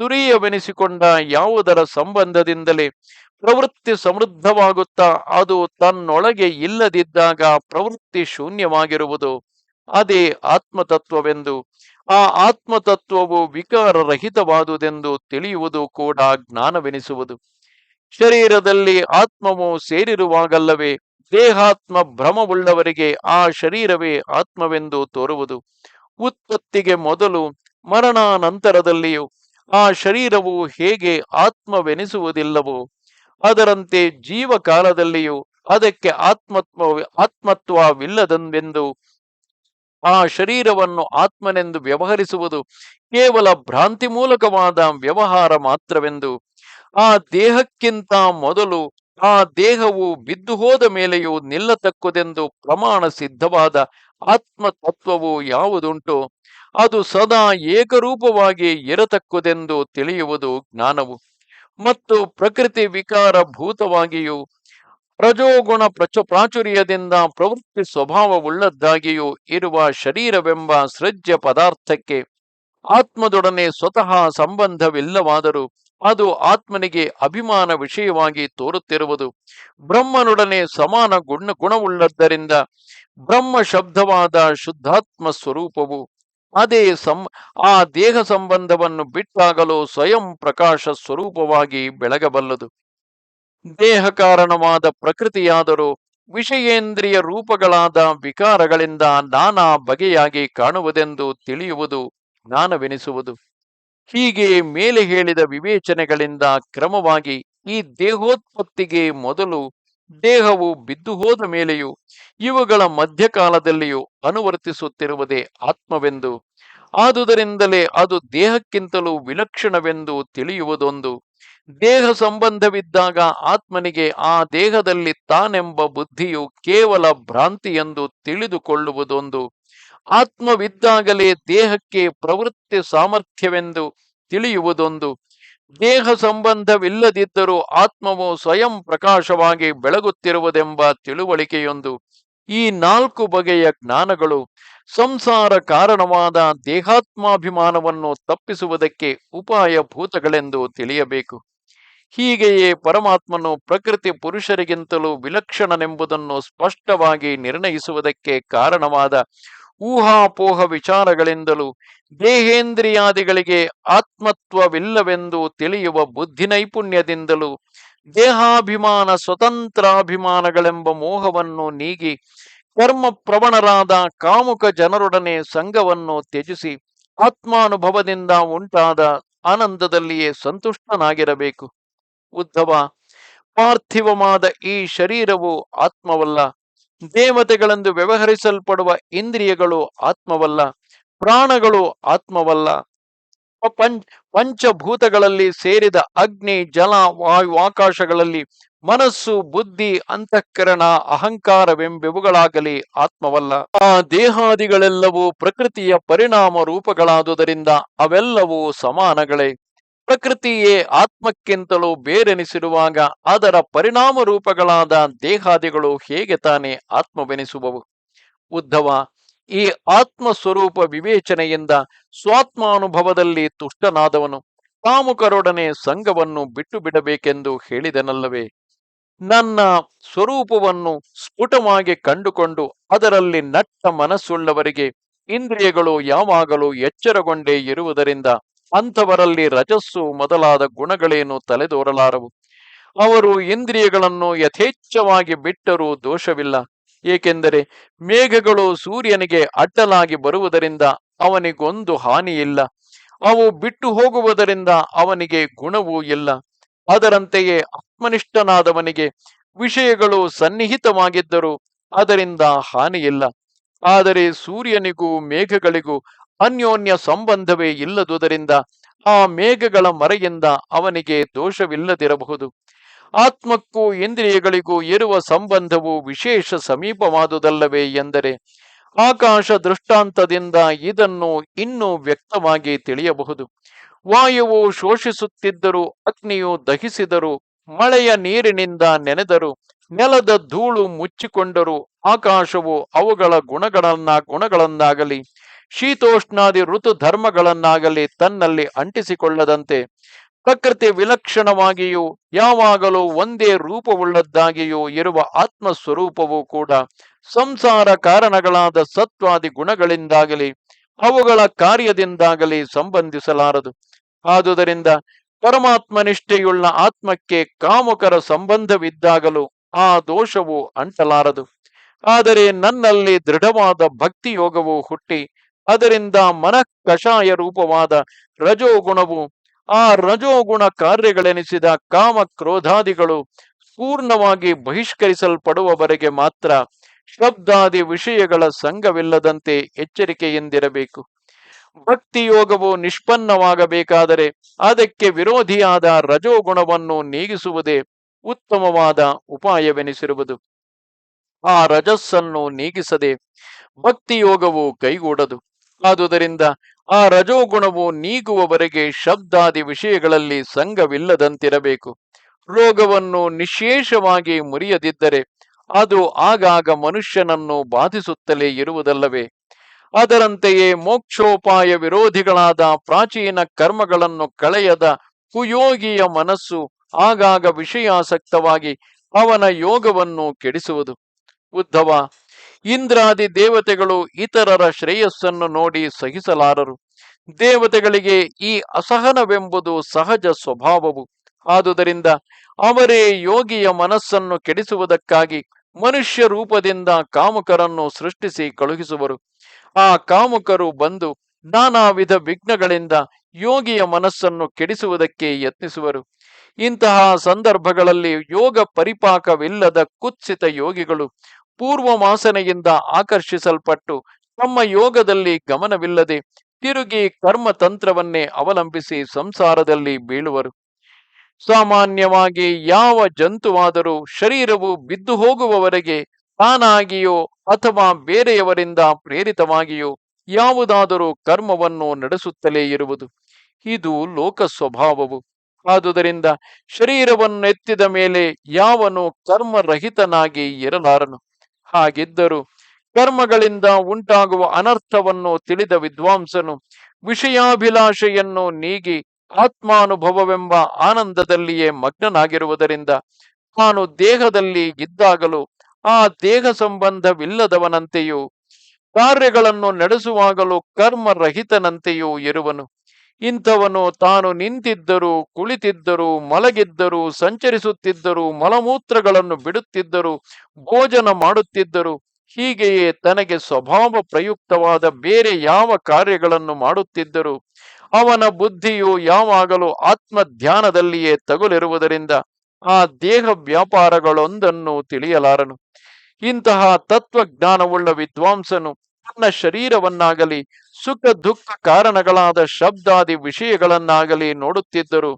ತುರಿಯವೆನಿಸಿಕೊಂಡ ಯಾವುದರ ಸಂಬಂಧದಿಂದಲೇ ಪ್ರವೃತ್ತಿ ಸಮೃದ್ಧವಾಗುತ್ತಾ ಅದು ತನ್ನೊಳಗೆ ಇಲ್ಲದಿದ್ದಾಗ ಪ್ರವೃತ್ತಿ ಶೂನ್ಯವಾಗಿರುವುದು. ಅದೇ ಆತ್ಮತತ್ವವೆಂದು, ಆ ಆತ್ಮತತ್ವವು ವಿಕಾರರಹಿತವಾದುದೆಂದು ತಿಳಿಯುವುದು ಕೂಡ ಜ್ಞಾನವೆನಿಸುವುದು. ಶರೀರದಲ್ಲಿ ಆತ್ಮವು ಸೇರಿರುವಾಗಲ್ಲವೇ? ದೇಹಾತ್ಮ ಭ್ರಮವುಳ್ಳವರಿಗೆ ಆ ಶರೀರವೇ ಆತ್ಮವೆಂದು ತೋರುವುದು. ಉತ್ಪತ್ತಿಗೆ ಮೊದಲು ಮರಣಾನಂತರದಲ್ಲಿಯೂ ಆ ಶರೀರವು ಹೇಗೆ ಆತ್ಮವೆನಿಸುವುದಿಲ್ಲವೋ? ಅದರಂತೆ ಜೀವಕಾಲದಲ್ಲಿಯೂ ಅದಕ್ಕೆ ಆತ್ಮತ್ವ ಆತ್ಮತ್ವವಿಲ್ಲದೆಂದು ಆ ಶರೀರವನ್ನು ಆತ್ಮನೆಂದು ವ್ಯವಹರಿಸುವುದು ಕೇವಲ ಭ್ರಾಂತಿ ಮೂಲಕವಾದ ವ್ಯವಹಾರ ಮಾತ್ರವೆಂದು ಆ ದೇಹಕ್ಕಿಂತ ಮೊದಲು ಆ ದೇಹವು ಬಿದ್ದು ಹೋದ ಮೇಲೆಯೂ ನಿಲ್ಲತಕ್ಕುದೆಂದು ಪ್ರಮಾಣ ಸಿದ್ಧವಾದ ಆತ್ಮ ತತ್ವವು ಯಾವುದುಂಟು? ಅದು ಸದಾ ಏಕರೂಪವಾಗಿ ಇರತಕ್ಕುದೆಂದು ತಿಳಿಯುವುದು ಜ್ಞಾನವು. ಮತ್ತು ಪ್ರಕೃತಿ ವಿಕಾರ ಭೂತವಾಗಿಯೂ, ರಜೋಗುಣ ಪ್ರಚ ಪ್ರಾಚುರ್ಯದಿಂದ ಪ್ರವೃತ್ತಿ ಸ್ವಭಾವವುಳ್ಳದ್ದಾಗಿಯೂ ಇರುವ ಶರೀರವೆಂಬ ಸೃಜ್ಯ ಪದಾರ್ಥಕ್ಕೆ ಆತ್ಮದೊಡನೆ ಸ್ವತಃ ಸಂಬಂಧವಿಲ್ಲವಾದರೂ ಅದು ಆತ್ಮನಿಗೆ ಅಭಿಮಾನ ವಿಷಯವಾಗಿ ತೋರುತ್ತಿರುವುದು. ಬ್ರಹ್ಮನೊಡನೆ ಸಮಾನ ಗುಣ ಗುಣವುಳ್ಳದ್ದರಿಂದ ಬ್ರಹ್ಮ ಶಬ್ದವಾದ ಶುದ್ಧಾತ್ಮ ಸ್ವರೂಪವು ಅದೇ ಸಂ, ಆ ದೇಹ ಸಂಬಂಧವನ್ನು ಬಿಟ್ಟಾಗಲೂ ಸ್ವಯಂ ಪ್ರಕಾಶ ಸ್ವರೂಪವಾಗಿ ಬೆಳಗಬಲ್ಲದು. ದೇಹ ಕಾರಣವಾದ ಪ್ರಕೃತಿಯಾದರೂ ವಿಷಯೇಂದ್ರಿಯ ರೂಪಗಳಾದ ವಿಕಾರಗಳಿಂದ ನಾನಾ ಬಗೆಯಾಗಿ ಕಾಣುವುದೆಂದು ತಿಳಿಯುವುದು ಜ್ಞಾನವೆನಿಸುವುದು. ಹೀಗೆ ಮೇಲೆ ಹೇಳಿದ ವಿವೇಚನೆಗಳಿಂದ ಕ್ರಮವಾಗಿ ಈ ದೇಹೋತ್ಪತ್ತಿಗೆ ಮೊದಲು ದೇಹವು ಬಿದ್ದು ಹೋದ ಮೇಲೆಯೂ ಇವುಗಳ ಮಧ್ಯಕಾಲದಲ್ಲಿಯೂ ಅನುವರ್ತಿಸುತ್ತಿರುವುದೇ ಆತ್ಮವೆಂದು, ಆದುದರಿಂದಲೇ ಅದು ದೇಹಕ್ಕಿಂತಲೂ ವಿಲಕ್ಷಣವೆಂದು ತಿಳಿಯುವುದೊಂದು. ದೇಹ ಸಂಬಂಧವಿದ್ದಾಗ ಆತ್ಮನಿಗೆ ಆ ದೇಹದಲ್ಲಿ ತಾನೆಂಬ ಬುದ್ಧಿಯು ಕೇವಲ ಭ್ರಾಂತಿ ಎಂದು ತಿಳಿದುಕೊಳ್ಳುವುದೊಂದು. ಆತ್ಮವಿದ್ದಾಗಲೇ ದೇಹಕ್ಕೆ ಪ್ರವೃತ್ತಿ ಸಾಮರ್ಥ್ಯವೆಂದು ತಿಳಿಯುವುದೊಂದು. ದೇಹ ಸಂಬಂಧವಿಲ್ಲದಿದ್ದರೂ ಆತ್ಮವು ಸ್ವಯಂ ಪ್ರಕಾಶವಾಗಿ ಬೆಳಗುತ್ತಿರುವುದೆಂಬ ತಿಳುವಳಿಕೆಯೊಂದು. ಈ ನಾಲ್ಕು ಬಗೆಯ ಜ್ಞಾನಗಳು ಸಂಸಾರ ಕಾರಣವಾದ ದೇಹಾತ್ಮಾಭಿಮಾನವನ್ನು ತಪ್ಪಿಸುವುದಕ್ಕೆ ಉಪಾಯ ಭೂತಗಳೆಂದು ತಿಳಿಯಬೇಕು. ಹೀಗೆಯೇ ಪರಮಾತ್ಮನು ಪ್ರಕೃತಿ ಪುರುಷರಿಗಿಂತಲೂ ವಿಲಕ್ಷಣನೆಂಬುದನ್ನು ಸ್ಪಷ್ಟವಾಗಿ ನಿರ್ಣಯಿಸುವುದಕ್ಕೆ ಕಾರಣವಾದ ಊಹಾಪೋಹ ವಿಚಾರಗಳಿಂದಲೂ ದೇಹೇಂದ್ರಿಯಾದಿಗಳಿಗೆ ಆತ್ಮತ್ವವಿಲ್ಲವೆಂದು ತಿಳಿಯುವ ಬುದ್ಧಿ ನೈಪುಣ್ಯದಿಂದಲೂ ದೇಹಾಭಿಮಾನ ಸ್ವತಂತ್ರಾಭಿಮಾನಗಳೆಂಬ ಮೋಹವನ್ನು ನೀಗಿ ಕರ್ಮ ಪ್ರವಣರಾದ ಕಾಮುಕ ಜನರೊಡನೆ ಸಂಘವನ್ನು ತ್ಯಜಿಸಿ ಆತ್ಮಾನುಭವದಿಂದ ಉಂಟಾದ ಆನಂದದಲ್ಲಿಯೇ ಸಂತುಷ್ಟನಾಗಿರಬೇಕು. ಉದ್ಧವ ಪಾರ್ಥಿವಮಾದ ಈ ಶರೀರವು ಆತ್ಮವಲ್ಲ. ದೇವತೆಗಳೆಂದು ವ್ಯವಹರಿಸಲ್ಪಡುವ ಇಂದ್ರಿಯಗಳು ಆತ್ಮವಲ್ಲ, ಪ್ರಾಣಗಳು ಆತ್ಮವಲ್ಲ. ಪಂಚ ಪಂಚಭೂತಗಳಲ್ಲಿ ಸೇರಿದ ಅಗ್ನಿ, ಜಲ, ವಾಯು, ಆಕಾಶಗಳಲ್ಲಿ ಮನಸ್ಸು, ಬುದ್ಧಿ, ಅಂತಃಕರಣ, ಅಹಂಕಾರವೆಂಬೆವುಗಳಾಗಲಿ ಆತ್ಮವಲ್ಲ. ಆ ದೇಹಾದಿಗಳೆಲ್ಲವೂ ಪ್ರಕೃತಿಯ ಪರಿಣಾಮ ರೂಪಗಳಾದುದರಿಂದ ಅವೆಲ್ಲವೂ ಸಮಾನಗಳೇ. ಪ್ರಕೃತಿಯೇ ಆತ್ಮಕ್ಕಿಂತಲೂ ಬೇರೆನಿಸಿರುವಾಗ ಅದರ ಪರಿಣಾಮ ರೂಪಗಳಾದ ದೇಹಾದಿಗಳು ಹೇಗೆ ತಾನೇ ಆತ್ಮವೆನಿಸುವವು? ಉದ್ಧವ, ಈ ಆತ್ಮ ಸ್ವರೂಪ ವಿವೇಚನೆಯಿಂದ ಸ್ವಾತ್ಮಾನುಭವದಲ್ಲಿ ತುಷ್ಟನಾದವನು ಕಾಮುಕರೊಡನೆ ಸಂಘವನ್ನು ಬಿಟ್ಟು ಬಿಡಬೇಕೆಂದು ಹೇಳಿದನಲ್ಲವೇ? ನನ್ನ ಸ್ವರೂಪವನ್ನು ಸ್ಫುಟವಾಗಿ ಕಂಡುಕೊಂಡು ಅದರಲ್ಲಿ ನಟ್ಟ ಮನಸ್ಸುಳ್ಳವರಿಗೆ ಇಂದ್ರಿಯಗಳು ಯಾವಾಗಲೂ ಎಚ್ಚರಗೊಂಡೇ ಇರುವುದರಿಂದ ಅಂಥವರಲ್ಲಿ ರಜಸ್ಸು ಮೊದಲಾದ ಗುಣಗಳೇನು ತಲೆದೋರಲಾರವು? ಅವರು ಇಂದ್ರಿಯಗಳನ್ನು ಯಥೇಚ್ಛವಾಗಿ ಬಿಟ್ಟರೂ ದೋಷವಿಲ್ಲ. ಏಕೆಂದರೆ ಮೇಘಗಳು ಸೂರ್ಯನಿಗೆ ಅಡ್ಡಲಾಗಿ ಬರುವುದರಿಂದ ಅವನಿಗೊಂದು ಹಾನಿಯಿಲ್ಲ. ಅವು ಬಿಟ್ಟು ಹೋಗುವುದರಿಂದ ಅವನಿಗೆ ಗುಣವೂ ಇಲ್ಲ. ಅದರಂತೆಯೇ ಆತ್ಮನಿಷ್ಠನಾದವನಿಗೆ ವಿಷಯಗಳು ಸನ್ನಿಹಿತವಾಗಿದ್ದರೂ ಅದರಿಂದ ಹಾನಿಯಿಲ್ಲ. ಆದರೆ ಸೂರ್ಯನಿಗೂ ಮೇಘಗಳಿಗೂ ಅನ್ಯೋನ್ಯ ಸಂಬಂಧವೇ ಇಲ್ಲದುದರಿಂದ ಆ ಮೇಘಗಳ ಮರೆಯಿಂದ ಅವನಿಗೆ ದೋಷವಿಲ್ಲದಿರಬಹುದು. ಆತ್ಮಕ್ಕೂ ಇಂದ್ರಿಯಗಳಿಗೂ ಇರುವ ಸಂಬಂಧವು ವಿಶೇಷ ಸಮೀಪವಾದುದಲ್ಲವೇ ಎಂದರೆ ಆಕಾಶ ದೃಷ್ಟಾಂತದಿಂದ ಇದನ್ನು ಇನ್ನೂ ವ್ಯಕ್ತವಾಗಿ ತಿಳಿಯಬಹುದು. ವಾಯುವು ಶೋಷಿಸುತ್ತಿದ್ದರೂ ಅಗ್ನಿಯು ದಹಿಸಿದರು ಮಳೆಯ ನೀರಿನಿಂದ ನೆನೆದರು ನೆಲದ ಧೂಳು ಮುಚ್ಚಿಕೊಂಡರೂ ಆಕಾಶವು ಅವುಗಳ ಗುಣಗಳನ್ನ ಗುಣಗಳನ್ನಾಗಲಿ ಶೀತೋಷ್ಣಾದಿ ಋತು ಧರ್ಮಗಳನ್ನಾಗಲಿ ತನ್ನಲ್ಲಿ ಅಂಟಿಸಿಕೊಳ್ಳದಂತೆ ಪ್ರಕೃತಿ ವಿಲಕ್ಷಣವಾಗಿಯೂ ಯಾವಾಗಲೂ ಒಂದೇ ರೂಪವುಳ್ಳದ್ದಾಗಿಯೂ ಇರುವ ಆತ್ಮ ಸ್ವರೂಪವು ಕೂಡ ಸಂಸಾರ ಕಾರಣಗಳಾದ ಸತ್ವಾದಿ ಗುಣಗಳಿಂದಾಗಲಿ ಅವುಗಳ ಕಾರ್ಯದಿಂದಾಗಲಿ ಸಂಬಂಧಿಸಲಾರದು. ಆದುದರಿಂದ ಪರಮಾತ್ಮನಿಷ್ಠೆಯುಳ್ಳ ಆತ್ಮಕ್ಕೆ ಕಾಮುಕರ ಸಂಬಂಧವಿದ್ದಾಗಲೂ ಆ ದೋಷವು ಅಂಟಲಾರದು. ಆದರೆ ನನ್ನಲ್ಲಿ ದೃಢವಾದ ಭಕ್ತಿ ಯೋಗವು ಹುಟ್ಟಿ ಅದರಿಂದ ಮನ ಕಷಾಯ ರೂಪವಾದ ರಜೋಗುಣವು ಆ ರಜೋಗುಣ ಕಾರ್ಯಗಳೆನಿಸಿದ ಕಾಮ ಕ್ರೋಧಾದಿಗಳು ಪೂರ್ಣವಾಗಿ ಬಹಿಷ್ಕರಿಸಲ್ಪಡುವವರೆಗೆ ಮಾತ್ರ ಶಬ್ದಾದಿ ವಿಷಯಗಳ ಸಂಘವಿಲ್ಲದಂತೆ ಎಚ್ಚರಿಕೆಯಿಂದಿರಬೇಕು. ಭಕ್ತಿ ಯೋಗವು ನಿಷ್ಪನ್ನವಾಗಬೇಕಾದರೆ ಅದಕ್ಕೆ ವಿರೋಧಿಯಾದ ರಜೋಗುಣವನ್ನು ನೀಗಿಸುವುದೇ ಉತ್ತಮವಾದ ಉಪಾಯವೆನಿಸಿರುವುದು. ಆ ರಜಸ್ಸನ್ನು ನೀಗಿಸದೆ ಭಕ್ತಿ ಯೋಗವು ಕೈಗೂಡದು. ಆದುದರಿಂದ ಆ ರಜೋಗುಣವು ನೀಗುವವರೆಗೆ ಶಬ್ದಾದಿ ವಿಷಯಗಳಲ್ಲಿ ಸಂಘವಿಲ್ಲದಂತಿರಬೇಕು ರೋಗವನ್ನು ನಿಶೇಷವಾಗಿ ಮುರಿಯದಿದ್ದರೆ ಅದು ಆಗಾಗ ಮನುಷ್ಯನನ್ನು ಬಾಧಿಸುತ್ತಲೇ ಇರುವುದಲ್ಲವೇ? ಅದರಂತೆಯೇ ಮೋಕ್ಷೋಪಾಯ ವಿರೋಧಿಗಳಾದ ಪ್ರಾಚೀನ ಕರ್ಮಗಳನ್ನು ಕಳೆಯದ ಕುಯೋಗಿಯ ಮನಸ್ಸು ಆಗಾಗ ವಿಷಯಾಸಕ್ತವಾಗಿ ಅವನ ಯೋಗವನ್ನು ಕೆಡಿಸುವುದು. ಉದ್ಧವ ಇಂದ್ರಾದಿ ದೇವತೆಗಳು ಇತರರ ಶ್ರೇಯಸ್ಸನ್ನು ನೋಡಿ ಸಹಿಸಲಾರರು. ದೇವತೆಗಳಿಗೆ ಈ ಅಸಹನವೆಂಬುದು ಸಹಜ ಸ್ವಭಾವವು. ಆದುದರಿಂದ ಅವರೇ ಯೋಗಿಯ ಮನಸ್ಸನ್ನು ಕೆಡಿಸುವುದಕ್ಕಾಗಿ ಮನುಷ್ಯ ರೂಪದಿಂದ ಕಾಮುಕರನ್ನು ಸೃಷ್ಟಿಸಿ ಕಳುಹಿಸುವರು. ಆ ಕಾಮುಕರು ಬಂದು ನಾನಾ ವಿಧ ವಿಘ್ನಗಳಿಂದ ಯೋಗಿಯ ಮನಸ್ಸನ್ನು ಕೆಡಿಸುವುದಕ್ಕೆ ಯತ್ನಿಸುವರು. ಇಂತಹ ಸಂದರ್ಭಗಳಲ್ಲಿ ಯೋಗ ಪರಿಪಾಕವಿಲ್ಲದ ಕುತ್ಸಿತ ಯೋಗಿಗಳು ಪೂರ್ವ ವಾಸನೆಯಿಂದ ಆಕರ್ಷಿಸಲ್ಪಟ್ಟು ತಮ್ಮ ಯೋಗದಲ್ಲಿ ಗಮನವಿಲ್ಲದೆ ತಿರುಗಿ ಕರ್ಮತಂತ್ರವನ್ನೇ ಅವಲಂಬಿಸಿ ಸಂಸಾರದಲ್ಲಿ ಬೀಳುವರು. ಸಾಮಾನ್ಯವಾಗಿ ಯಾವ ಜಂತುವಾದರೂ ಶರೀರವು ಬಿದ್ದು ಹೋಗುವವರೆಗೆ ತಾನಾಗಿಯೋ ಅಥವಾ ಬೇರೆಯವರಿಂದ ಪ್ರೇರಿತವಾಗಿಯೋ ಯಾವುದಾದರೂ ಕರ್ಮವನ್ನು ನಡೆಸುತ್ತಲೇ ಇರುವುದು. ಇದು ಲೋಕ ಸ್ವಭಾವವು. ಆದುದರಿಂದ ಶರೀರವನ್ನು ಎತ್ತಿದ ಮೇಲೆ ಯಾವನು ಕರ್ಮರಹಿತನಾಗಿ ಇರಲಾರನು. ಹಾಗಿದ್ದರೂ ಕರ್ಮಗಳಿಂದ ಉಂಟಾಗುವ ಅನರ್ಥವನ್ನು ತಿಳಿದ ವಿದ್ವಾಂಸನು ವಿಷಯಾಭಿಲಾಷೆಯನ್ನು ನೀಗಿ ಆತ್ಮಾನುಭವವೆಂಬ ಆನಂದದಲ್ಲಿಯೇ ಮಗ್ನನಾಗಿರುವುದರಿಂದ ತಾನು ದೇಹದಲ್ಲಿ ಇದ್ದಾಗಲೂ ಆ ದೇಹ ಸಂಬಂಧವಿಲ್ಲದವನಂತೆಯೂ ಕಾರ್ಯಗಳನ್ನು ನಡೆಸುವಾಗಲೂ ಕರ್ಮರಹಿತನಂತೆಯೂ ಇರುವನು. ಇಂಥವನು ತಾನು ನಿಂತಿದ್ದರು, ಕುಳಿತಿದ್ದರು, ಮಲಗಿದ್ದರು, ಸಂಚರಿಸುತ್ತಿದ್ದರು, ಮಲಮೂತ್ರಗಳನ್ನು ಬಿಡುತ್ತಿದ್ದರು, ಭೋಜನ ಮಾಡುತ್ತಿದ್ದರು, ಹೀಗೆಯೇ ತನಗೆ ಸ್ವಭಾವ ಪ್ರಯುಕ್ತವಾದ ಬೇರೆ ಯಾವ ಕಾರ್ಯಗಳನ್ನು ಮಾಡುತ್ತಿದ್ದರು, ಅವನ ಬುದ್ಧಿಯು ಯಾವಾಗಲೂ ಆತ್ಮ ಧ್ಯಾನದಲ್ಲಿಯೇ ತಗುಲಿರುವುದರಿಂದ ಆ ದೇಹ ವ್ಯಾಪಾರಗಳೊಂದನ್ನು ತಿಳಿಯಲಾರನು. ಇಂತಹ ತತ್ವಜ್ಞಾನವುಳ್ಳ ವಿದ್ವಾಂಸನು ತನ್ನ ಶರೀರವನ್ನಾಗಲಿ ಸುಖ ದುಃಖ ಕಾರಣಗಳಾದ ಶಬ್ದಾದಿ ವಿಷಯಗಳನ್ನಾಗಲಿ ನೋಡುತ್ತಿದ್ದರು.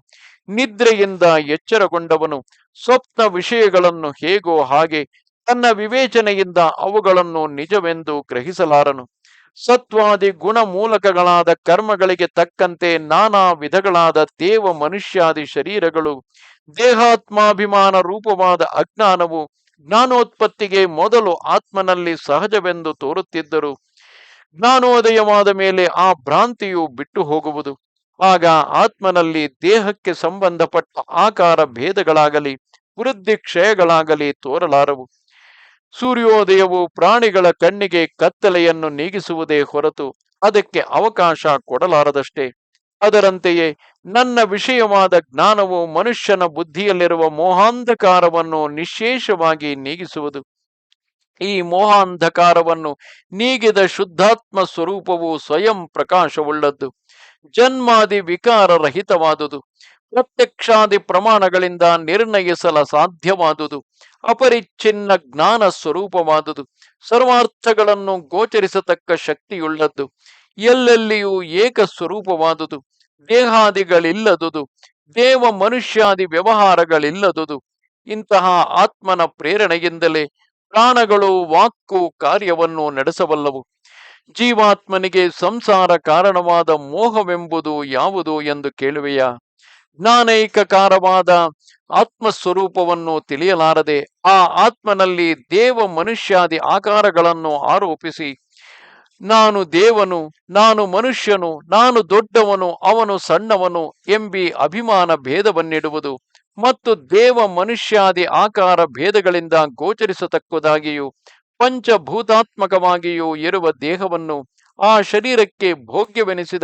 ನಿದ್ರೆಯಿಂದ ಎಚ್ಚರಗೊಂಡವನು ಸ್ವಪ್ನ ವಿಷಯಗಳನ್ನು ಹೇಗೋ ಹಾಗೆ ತನ್ನ ವಿವೇಚನೆಯಿಂದ ಅವುಗಳನ್ನು ನಿಜವೆಂದು ಗ್ರಹಿಸಲಾರನು. ಸತ್ವಾದಿ ಗುಣ ಮೂಲಕಗಳಾದ ಕರ್ಮಗಳಿಗೆ ತಕ್ಕಂತೆ ನಾನಾ ವಿಧಗಳಾದ ದೇವ ಮನುಷ್ಯಾದಿ ಶರೀರಗಳು, ದೇಹಾತ್ಮಾಭಿಮಾನ ರೂಪವಾದ ಅಜ್ಞಾನವು ಜ್ಞಾನೋತ್ಪತ್ತಿಗೆ ಮೊದಲು ಆತ್ಮನಲ್ಲಿ ಸಹಜವೆಂದು ತೋರುತ್ತಿದ್ದರು. ಜ್ಞಾನೋದಯವಾದ ಮೇಲೆ ಆ ಭ್ರಾಂತಿಯು ಬಿಟ್ಟು ಹೋಗುವುದು. ಆಗ ಆತ್ಮನಲ್ಲಿ ದೇಹಕ್ಕೆ ಸಂಬಂಧಪಟ್ಟ ಆಕಾರ ಭೇದಗಳಾಗಲಿ, ವೃದ್ಧಿ ಕ್ಷಯಗಳಾಗಲಿ ತೋರಲಾರವು. ಸೂರ್ಯೋದಯವು ಪ್ರಾಣಿಗಳ ಕಣ್ಣಿಗೆ ಕತ್ತಲೆಯನ್ನು ನೀಗಿಸುವುದೇ ಹೊರತು ಅದಕ್ಕೆ ಅವಕಾಶ ಕೊಡಲಾರದಷ್ಟೇ. ಅದರಂತೆಯೇ ನನ್ನ ವಿಷಯವಾದ ಜ್ಞಾನವು ಮನುಷ್ಯನ ಬುದ್ಧಿಯಲ್ಲಿರುವ ಮೋಹಾಂಧಕಾರವನ್ನು ನಿಶೇಷವಾಗಿ ನೀಗಿಸುವುದು. ಈ ಮೋಹಾಂಧಕಾರವನ್ನು ನೀಗಿದ ಶುದ್ಧಾತ್ಮ ಸ್ವರೂಪವು ಸ್ವಯಂ ಪ್ರಕಾಶವುಳ್ಳದ್ದು. ಜನ್ಮಾದಿ ವಿಕಾರ ರಹಿತವಾದುದು. ಪ್ರತ್ಯಕ್ಷಾದಿ ಪ್ರಮಾಣಗಳಿಂದ ನಿರ್ಣಯಿಸಲ ಸಾಧ್ಯವಾದುದು. ಅಪರಿಚ್ಛಿನ್ನ ಜ್ಞಾನ ಸ್ವರೂಪವಾದುದು. ಸರ್ವಾರ್ಥಗಳನ್ನು ಗೋಚರಿಸತಕ್ಕ ಶಕ್ತಿಯುಳ್ಳದ್ದು. ಎಲ್ಲೆಲ್ಲಿಯೂ ಏಕ ಸ್ವರೂಪವಾದುದು. ದೇಹಾದಿಗಳಿಲ್ಲದುದು. ದೇವ ಮನುಷ್ಯಾದಿ ವ್ಯವಹಾರಗಳಿಲ್ಲದುದು. ಇಂತಹ ಆತ್ಮನ ಪ್ರೇರಣೆಯಿಂದಲೇ ಪ್ರಾಣಗಳು ವಾಕ್ಕು ಕಾರ್ಯವನ್ನು ನಡೆಸಬಲ್ಲವು. ಜೀವಾತ್ಮನಿಗೆ ಸಂಸಾರ ಕಾರಣವಾದ ಮೋಹವೆಂಬುದು ಯಾವುದು ಎಂದು ಕೇಳುವೆಯ? ಜ್ಞಾನೈಕಕಾರವಾದ ಆತ್ಮಸ್ವರೂಪವನ್ನು ತಿಳಿಯಲಾರದೆ ಆ ಆತ್ಮನಲ್ಲಿ ದೇವ ಮನುಷ್ಯಾದಿ ಆಕಾರಗಳನ್ನು ಆರೋಪಿಸಿ, ನಾನು ದೇವನು, ನಾನು ಮನುಷ್ಯನು, ನಾನು ದೊಡ್ಡವನು, ಅವನು ಸಣ್ಣವನು ಎಂಬಿ ಅಭಿಮಾನ ಭೇದವನ್ನಿಡುವುದು. ಮತ್ತು ದೇವ ಮನುಷ್ಯಾದಿ ಆಕಾರ ಭೇದಗಳಿಂದ ಗೋಚರಿಸತಕ್ಕದಾಗಿಯೂ, ಪಂಚಭೂತಾತ್ಮಕವಾಗಿಯೂ ಇರುವ ದೇಹವನ್ನು ಆ ಶರೀರಕ್ಕೆ ಭೋಗ್ಯವೆನಿಸಿದ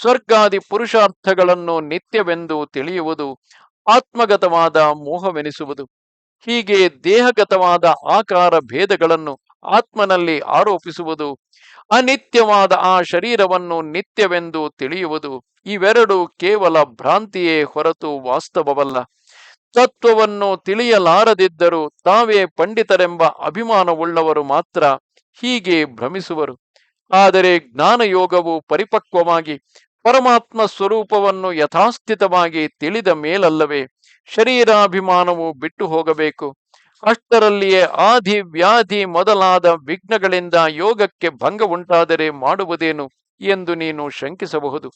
ಸ್ವರ್ಗಾದಿ ಪುರುಷಾರ್ಥಗಳನ್ನು ನಿತ್ಯವೆಂದು ತಿಳಿಯುವುದು ಆತ್ಮಗತವಾದ ಮೋಹವೆನಿಸುವುದು. ಹೀಗೆ ದೇಹಗತವಾದ ಆಕಾರ ಭೇದಗಳನ್ನು ಆತ್ಮನಲ್ಲಿ ಆರೋಪಿಸುವುದು ಅನಿತ್ಯವಾದ ಆ ಶರೀರವನ್ನು ನಿತ್ಯವೆಂದು ತಿಳಿಯುವುದು ಇವೆರಡು ಕೇವಲ ಭ್ರಾಂತಿಯೇ ಹೊರತು ವಾಸ್ತವವಲ್ಲ. ತತ್ವವನ್ನು ತಿಳಿಯಲಾರದಿದ್ದರೂ ತಾವೇ ಪಂಡಿತರೆಂಬ ಅಭಿಮಾನವುಳ್ಳವರು ಮಾತ್ರ ಹೀಗೆ ಭ್ರಮಿಸುವರು. ಆದರೆ ಜ್ಞಾನಯೋಗವು ಪರಿಪಕ್ವವಾಗಿ ಪರಮಾತ್ಮ ಸ್ವರೂಪವನ್ನು ಯಥಾಸ್ಥಿತವಾಗಿ ತಿಳಿದ ಮೇಲಲ್ಲವೇ ಶರೀರಾಭಿಮಾನವು ಬಿಟ್ಟು ಹೋಗಬೇಕು. ಅಷ್ಟರಲ್ಲಿಯೇ ಆದಿ ವ್ಯಾಧಿ ಮೊದಲಾದ ವಿಘ್ನಗಳಿಂದ ಯೋಗಕ್ಕೆ ಭಂಗ ಉಂಟಾದರೆ ಮಾಡುವುದೇನು ಎಂದು ನೀನು ಶಂಕಿಸಬಹುದು.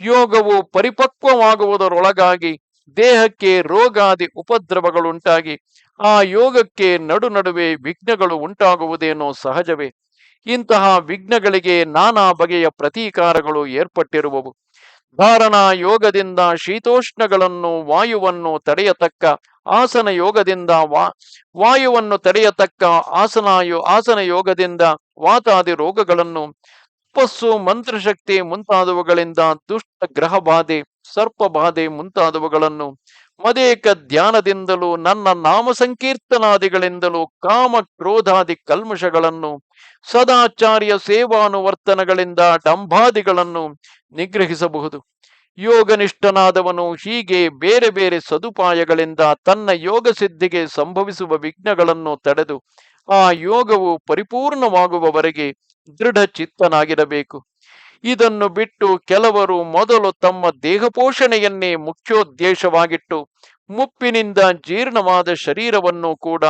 ಯೋಗವು ಪರಿಪಕ್ವವಾಗುವುದರೊಳಗಾಗಿ ದೇಹಕ್ಕೆ ರೋಗಾದಿ ಉಪದ್ರವಗಳುಂಟಾಗಿ ಆ ಯೋಗಕ್ಕೆ ನಡು ನಡುವೆ ವಿಘ್ನಗಳು ಉಂಟಾಗುವುದೇನೋ ಸಹಜವೇ. ಇಂತಹ ವಿಘ್ನಗಳಿಗೆ ನಾನಾ ಬಗೆಯ ಪ್ರತೀಕಾರಗಳು ಏರ್ಪಟ್ಟಿರುವವು. ಧಾರಣಾ ಯೋಗದಿಂದ ಶೀತೋಷ್ಣಗಳನ್ನು ವಾಯುವನ್ನು ತಡೆಯತಕ್ಕ ಆಸನ ಯೋಗದಿಂದ ವಾ, ವಾಯುವನ್ನು ತಡೆಯತಕ್ಕ ಆಸನ ಆಸನ ಯೋಗದಿಂದ ವಾತಾದಿ ರೋಗಗಳನ್ನು ತಪಸ್ಸು ಮಂತ್ರಶಕ್ತಿ ಮುಂತಾದವುಗಳಿಂದ ದುಷ್ಟ ಗ್ರಹ ಬಾಧೆ ಸರ್ಪ ಬಾಧೆ ಮುಂತಾದವುಗಳನ್ನು ಮದೇಕ ಧ್ಯಾನದಿಂದಲೂ, ನನ್ನ ನಾಮ ಸಂಕೀರ್ತನಾದಿಗಳಿಂದಲೂ ಕಾಮ ಕ್ರೋಧಾದಿ ಕಲ್ಮಶಗಳನ್ನು, ಸದಾಚಾರ್ಯ ಸೇವಾನುವರ್ತನಗಳಿಂದ ಡಂಭಾದಿಗಳನ್ನು ನಿಗ್ರಹಿಸಬಹುದು. ಯೋಗನಿಷ್ಠನಾದವನು ಹೀಗೆ ಬೇರೆ ಬೇರೆ ಸದುಪಾಯಗಳಿಂದ ತನ್ನ ಯೋಗ ಸಿದ್ಧಿಗೆ ಸಂಭವಿಸುವ ವಿಘ್ನಗಳನ್ನು ತಡೆದು, ಆ ಯೋಗವು ಪರಿಪೂರ್ಣವಾಗುವವರೆಗೆ ದೃಢ ಚಿತ್ತನಾಗಿರಬೇಕು ಇದನ್ನು ಬಿಟ್ಟು ಕೆಲವರು ಮೊದಲು ತಮ್ಮ ದೇಹ ಪೋಷಣೆಯನ್ನೇ ಮುಖ್ಯೋದ್ದೇಶವಾಗಿಟ್ಟು ಮುಪ್ಪಿನಿಂದ ಜೀರ್ಣವಾದ ಶರೀರವನ್ನು ಕೂಡ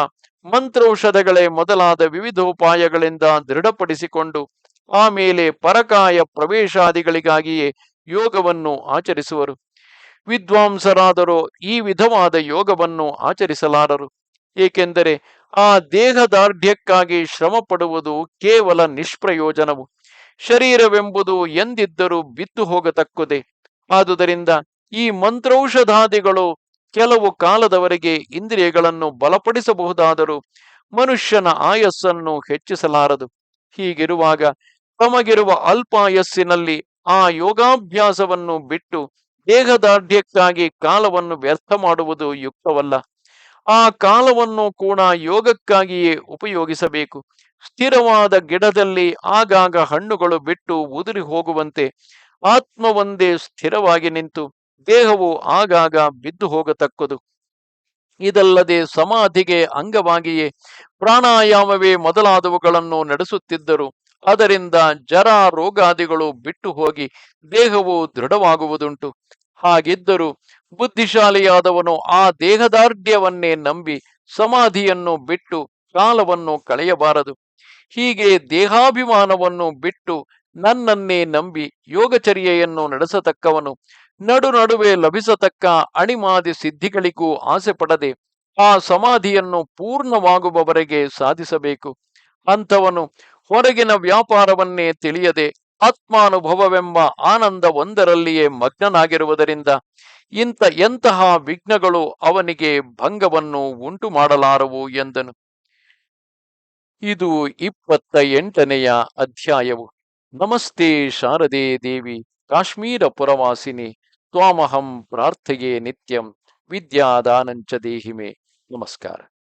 ಮಂತ್ರೌಷಧಗಳೇ ಮೊದಲಾದ ವಿವಿಧೋಪಾಯಗಳಿಂದ ದೃಢಪಡಿಸಿಕೊಂಡು ಆಮೇಲೆ ಪರಕಾಯ ಪ್ರವೇಶಾದಿಗಳಿಗಾಗಿಯೇ ಯೋಗವನ್ನು ಆಚರಿಸುವರು. ವಿದ್ವಾಂಸರಾದರೂ ಈ ವಿಧವಾದ ಯೋಗವನ್ನು ಆಚರಿಸಲಾರರು. ಏಕೆಂದರೆ ಆ ದೇಹದಾರ್ಢ್ಯಕ್ಕಾಗಿ ಶ್ರಮ ಪಡುವುದು ಕೇವಲ ನಿಷ್ಪ್ರಯೋಜನವು. ಶರೀರವೆಂಬುದು ಎಂದಿದ್ದರೂ ಬಿತ್ತು ಹೋಗತಕ್ಕುದೇ. ಆದುದರಿಂದ ಈ ಮಂತ್ರೌಷಧಾದಿಗಳು ಕೆಲವು ಕಾಲದವರೆಗೆ ಇಂದ್ರಿಯಗಳನ್ನು ಬಲಪಡಿಸಬಹುದಾದರೂ ಮನುಷ್ಯನ ಆಯಸ್ಸನ್ನು ಹೆಚ್ಚಿಸಲಾರದು. ಹೀಗಿರುವಾಗ ತಮಗಿರುವ ಅಲ್ಪಾಯಸ್ಸಿನಲ್ಲಿ ಆ ಯೋಗಾಭ್ಯಾಸವನ್ನು ಬಿಟ್ಟು ದೇಹದಾರ್ಢ್ಯಕ್ಕಾಗಿ ಕಾಲವನ್ನು ವ್ಯರ್ಥ ಮಾಡುವುದು ಯುಕ್ತವಲ್ಲ. ಆ ಕಾಲವನ್ನು ಕೂಡ ಯೋಗಕ್ಕಾಗಿಯೇ ಉಪಯೋಗಿಸಬೇಕು. ಸ್ಥಿರವಾದ ಗಿಡದಲ್ಲಿ ಆಗಾಗ ಹಣ್ಣುಗಳು ಬಿಟ್ಟು ಉದುರಿ ಹೋಗುವಂತೆ ಆತ್ಮವೊಂದೇ ಸ್ಥಿರವಾಗಿ ನಿಂತು ದೇಹವು ಆಗಾಗ ಬಿದ್ದು ಹೋಗತಕ್ಕದು. ಇದಲ್ಲದೆ ಸಮಾಧಿಗೆ ಅಂಗವಾಗಿಯೇ ಪ್ರಾಣಾಯಾಮವೇ ಮೊದಲಾದವುಗಳನ್ನು ನಡೆಸುತ್ತಿದ್ದರು. ಅದರಿಂದ ಜರ ರೋಗಾದಿಗಳು ಬಿಟ್ಟು ಹೋಗಿ ದೇಹವು ದೃಢವಾಗುವುದುಂಟು. ಹಾಗಿದ್ದರೂ ಬುದ್ಧಿಶಾಲಿಯಾದವನು ಆ ದೇಹದಾರ್ಢ್ಯವನ್ನೇ ನಂಬಿ ಸಮಾಧಿಯನ್ನು ಬಿಟ್ಟು ಕಾಲವನ್ನು ಕಳೆಯಬಾರದು. ಹೀಗೆ ದೇಹಾಭಿಮಾನವನ್ನು ಬಿಟ್ಟು ನನ್ನನ್ನೇ ನಂಬಿ ಯೋಗಚರ್ಯೆಯನ್ನು ನಡೆಸತಕ್ಕವನು, ನಡು ನಡುವೆ ಲಭಿಸತಕ್ಕ ಅಣಿಮಾದಿ ಸಿದ್ಧಿಗಳಿಗೂ ಆಸೆ ಪಡದೆ ಆ ಸಮಾಧಿಯನ್ನು ಪೂರ್ಣವಾಗುವವರೆಗೆ ಸಾಧಿಸಬೇಕು. ಅಂಥವನು ಹೊರಗಿನ ವ್ಯಾಪಾರವನ್ನೇ ತಿಳಿಯದೆ ಆತ್ಮಾನುಭವವೆಂಬ ಆನಂದ ಒಂದರಲ್ಲಿಯೇ ಮಗ್ನನಾಗಿರುವುದರಿಂದ ಇಂಥ ಎಂತಹ ವಿಘ್ನಗಳು ಅವನಿಗೆ ಭಂಗವನ್ನು ಉಂಟು ಮಾಡಲಾರವು ಎಂದನು. ಇದು ಇಪ್ಪತ್ತ ಎಂಟನೆಯ ಅಧ್ಯಾಯವು. ನಮಸ್ತೆ ಶಾರದೆ ದೇವಿ, ಕಾಶ್ಮೀರ ಪುರವಾಸಿನಿ, ತ್ವಾಮಹಂ ಪ್ರಾರ್ಥೆಯೇ ನಿತ್ಯಂ, ವಿದ್ಯಾದಾನಂಚ ದೇಹಿಮೆ. ನಮಸ್ಕಾರ.